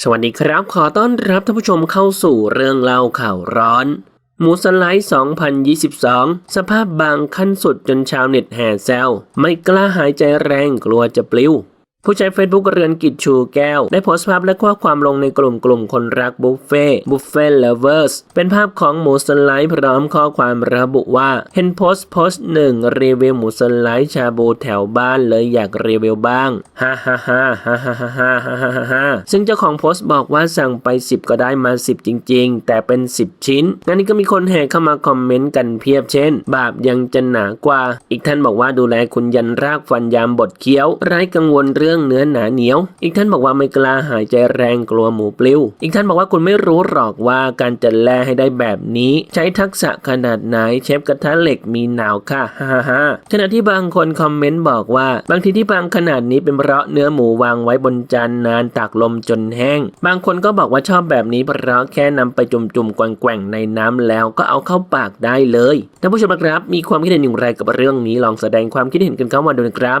สวัสดีครับ ขอต้อนรับท่านผู้ชมเข้าสู่เรื่องเล่าข่าวร้อน หมูสไลด์ 2022 สภาพบางขั้นสุดจนชาวเน็ตแห่แซวไม่กล้าหายใจแรงกลัวจะปลิว ผู้ใช้ Facebook เรือนกิจชูแก้ว ได้โพสต์ภาพและข้อความลงในกลุ่มกลุ่มคนรักบุฟเฟ่บุฟเฟ่เลเวอร์สเป็นภาพของหมูสไลด์พร้อมข้อความระบุว่า เห็นโพสต์โพสต์หนึ่งรีวิวหมูสไลด์ชาบูแถวบ้านเลยอยากรีวิวบ้างฮ่าฮ่าฮ่าฮ่าฮ่าฮ่าฮ่าฮ่าฮ่าซึ่งเจ้าของโพสต์บอกว่าสั่งไป 10 ก็ได้มา 10 จริง ๆ แต่เป็น 10 ชิ้นงั้นนี้ก็มีคนแห่เข้ามาคอมเมนต์กันเพียบเช่น บาปยังจะหนากว่า อีกท่านบอกว่าดูแลคุณยันรากฟันยามบดเคี้ยวไร้กังวลเรื่องเนื้อหนาเหนียว อีกท่านบอกว่าไม่กล้าหายใจแรงกลัวหมูปลิว อีกท่านบอกว่าคุณไม่รู้หรอกว่าการจะแลให้ได้แบบนี้ ใช้ทักษะขนาดไหนเชฟกระทะเหล็กมีหนาวค่ะฮ่าฮ่าขณะที่บางคนคอมเมนต์บอกว่า บางทีที่บางขนาดนี้เป็นเพราะเนื้อหมูวางไว้บนจานนานตากลมจนแห้ง บางคนก็บอกว่าชอบแบบนี้เพราะแค่นำไปจุ่มๆแกว่งๆในน้ำแล้วก็เอาเข้าปากได้เลยท่านผู้ชมครับ มีความคิดเห็นอย่างไรกับเรื่องนี้ลองแสดงความคิดเห็นกันเข้ามาดูนะครับ